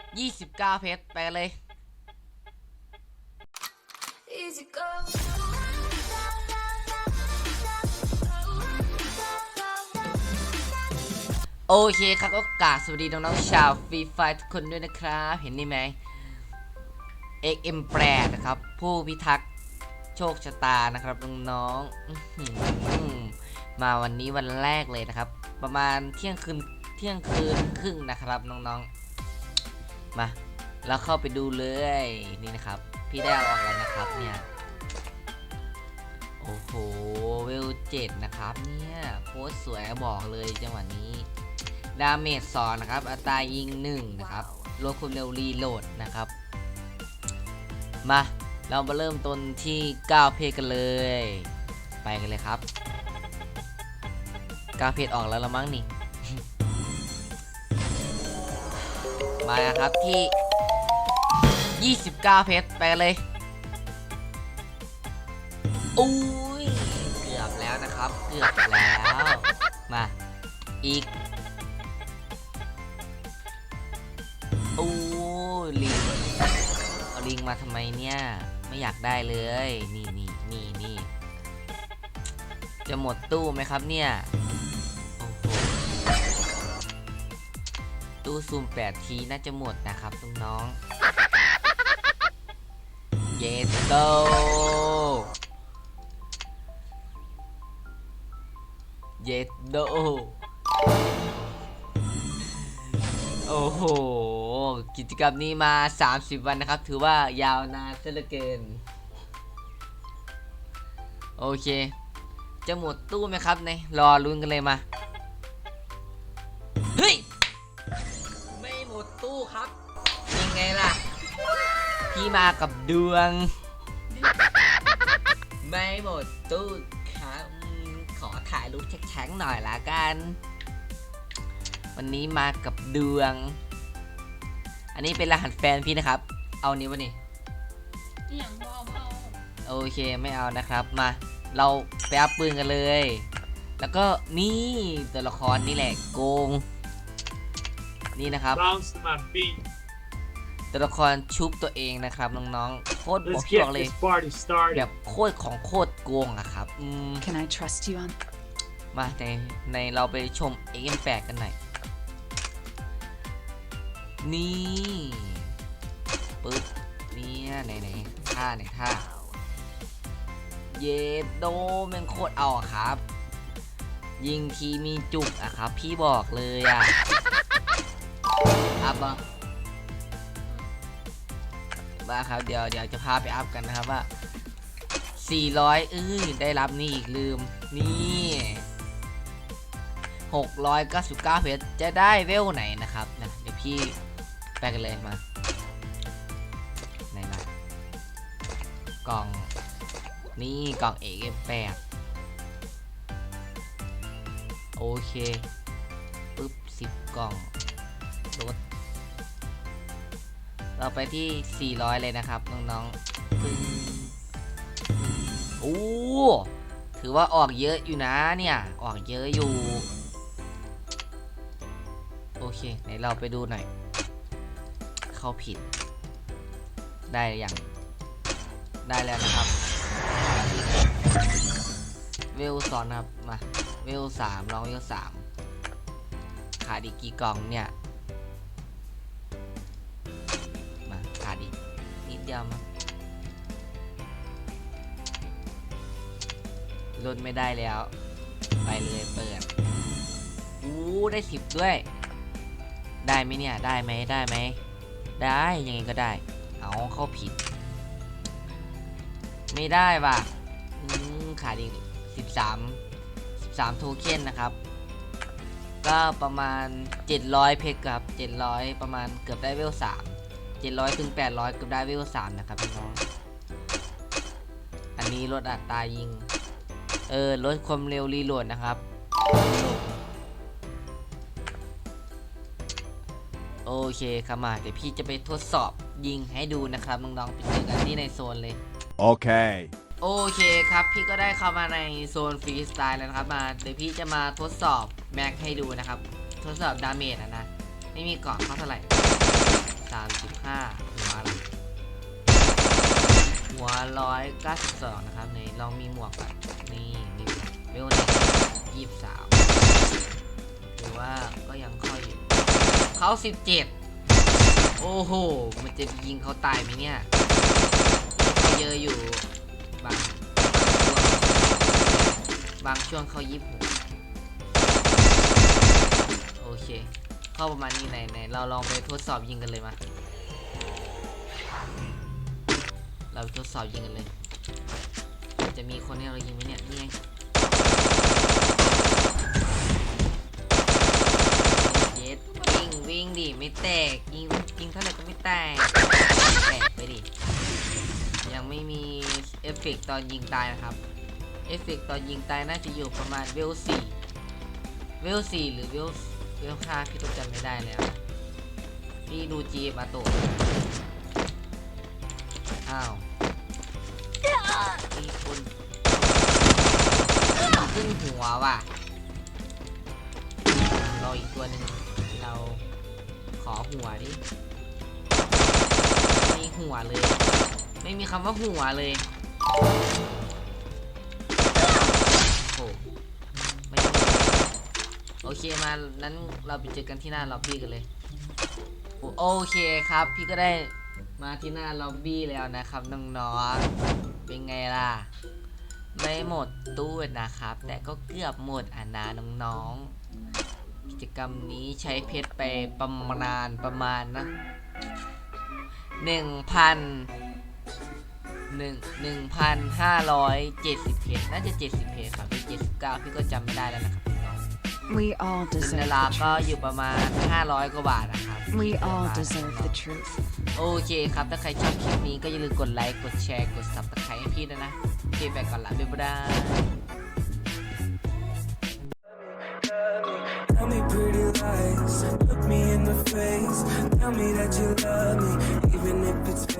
29 เพชรไปกันเลย Easy go. โอเคครับก็กราบสวัสดีน้องๆชาวฟรีไฟทุกคนด้วยนะครับ เห็นนี่ไหม XM แปรนะครับ ผู้พิทักษ์โชคชะตานะครับน้องๆอื้อหือมาวันนี้วันแรกเลยนะครับ ประมาณเที่ยงคืนเที่ยงคืนครึ่งนะครับน้องๆ มาเราเข้าไปดูเลยนี่นะครับ พี่ได้เอาออกแล้วนะครับเนี่ยโอ้โหเวลเจ็ดนะครับเนี่ยโคตรสวยบอกเลยจังหวะนี้ดาเมจสองนะครับอัตรายิงหนึ่งนะครับลดความเร็วรีโหลดนะครับ มาเรามาเริ่มต้นที่ 9 เพจกันเลย ไปกันเลยครับ 9 เพจออกแล้วละมั้งนี่ มาครับที่ 29 เพจไปกันเลยอุ้ยเกือบแล้วนะครับ เกือบแล้ว มาอีกโอ้ลิงเอาลิงมาทำไมเนี่ย ไม่อยากได้เลย นี่นี่นี่นี่จะหมดตู้ไหมครับเนี่ย ตู้ซูม8ทีน่าจะหมดนะครับน้องๆเยสโตเยสโดโอ้โห กิจกรรมนี้มา 30 วันนะครับ ถือว่ายาวนานซะเหลือเกิน โอเค จะหมดตู้ไหมครับในรอลุ้นกันเลยมา ครับ ยังไงล่ะ พี่มากับดวง ไม่หมดตู้ครับอืมขอถ่ายรูปแข็งๆหน่อยละกัน วันนี้มากับดวง อันนี้เป็นรหัสแฟนพี่นะครับ เอานี้วะนี่ อหย่างบอมเอาโอเคไม่เอานะครับมา เราไปอัพปืนกันเลย แล้วก็นี่ตัวละครนี่แหละโกง นี่นะครับ Bounce to my beat. ตัวละครชุบตัวเองนะครับน้องๆโคตรบอก Let's พี่บ get อกเลย this party แบ started. บโคตรของโคตรโกงอะครับอืม Can I trust you on มาในในเราไปชม XM8 กันหน่อย นี่ปึ๊บเนี่ยไหนไหนท่าไหนท่า เยโดแม่งโคตรเอาอะครับ ยิงทีมีจุกอะครับ พี่บอกเลยอะ อัพปะมาครับเดี๋ยวเดี๋ยวจะพาไปอัพกันนะครับว่า 400เอ้ยได้รับนี่อีกลืมนี่699เพชรจะได้เวลไหนนะครับนะเดี๋ยวพี่ไปกันเลยมาไหนมากล่องนี่กล่องเอกแปดโอเคปึ๊บสิบกล่อง ลดเราไปที่ 400 เลยนะครับ น้องๆปึ้งโอ้ถือว่าออกเยอะอยู่นะเนี่ย ออกเยอะอยู่ โอเคไหนเราไปดูหน่อย เข้าผิด ได้หรือยังได้แล้วนะครับ เวลสอนครับ มา เวลสามลองเวลสามขาดอีกกี่กล่องเนี่ย นิดเดียวมาลดไม่ได้แล้ว ไปเลยเปิดอู้ได้สิบด้วย ได้ไหมเนี่ย ได้ไหมได้ไหม ได้ยังไงก็ได้ เอาเข้าผิด ไม่ได้ว่ะขาดอีก13 13โทเค็นนะครับ ก็ประมาณ700เพชรครับ700ประมาณเกือบได้เวล3 700ถึง800เกือบได้เวล3นะครับพี่น้อง อันนี้ลดอัตรายิง เออลดความเร็วรีโหลดนะครับ โอเคครับมาเดี๋ยวพี่จะไปทดสอบยิงให้ดูนะครับน้องๆไปเจอกันที่ในโซนเลย Okay. โอเคครับพี่ก็ได้เข้ามาในโซนฟรีสไตล์แล้วนะครับมาเดี๋ยวพี่จะมาทดสอบแม็กให้ดูนะครับ ทดสอบดาเมจอะนะ ไม่มีเกาะเขาเท่าไหร่สาม ร้อยกสองนะครับในลองมีหมวกแบบนี่มีเวลหนึ่งยี่สิบสามถือว่าก็ยังค่อยอยู่เขาสิบเจ็ดโอ้โห มันจะยิงเขาตายไหมเนี่ยเยอะอยู่บางบางช่วงเขายิบหกโอเค เข้าประมาณนี้ไหนไหนเราลองไปทดสอบยิงกันเลยมา เราทดสอบยิงกันเลย จะมีคนให้เรายิงไหมเนี่ยนี่ไงเย็ดวิ่งวิ่งดิไม่แตกยิงยิงเท่าไหร่ก็ไม่แตกแตกไปดิยังไม่มีเอฟเฟกตอนยิงตายนะครับเอฟเฟกตอนยิงตายน่าจะอยู่ประมาณเวลสี่เวลสี่หรือเวลเวลห้าพี่ก็จำไม่ได้แล้วพี่ดูจีมาโต อ้าวมีคนขึ้นหัวว่ะรออีกตัวหนึ่งเราขอหัวดิไม่มีหัวเลย ไม่มีคำว่าหัวเลยโอ้ไม่โอเคมานั้นเราไปเจอกันที่หน้าล็อบบี้กันเลย โอเคครับ พี่ก็ได้ มาที่หน้าล็อบบี้แล้วนะครับน้องๆเป็นไงล่ะ ไม่หมดตู้นะครับ แต่ก็เกือบหมดอะนะน้องๆกิจกรรมนี้ใช้เพชรไปประมาณประมาณนะหนึ่งพันหนึ่งหนึ่งพันห้าร้อยเจ็ดสิบเพชรน่าจะเจ็ดสิบเพชรครับหรือเจ็ดสิบเก้าพี่ก็จำไม่ได้แล้วนะครับ We all ๆเงิน deserve ดารา the ก็ truth. อยู่ประมาณ 500 กว่าบาทนะครับ We all 500 deserve the truth. โอเคครับ ถ้าใครชอบคลิปนี้ก็อย่าลืมกดไลค์ กดแชร์ กด subscribe ให้พี่ด้วยนะโอเคไปก่อนละบ๊ายบาย Tell me pretty lies, look me in the face. Tell me that you love me, even if it's fake.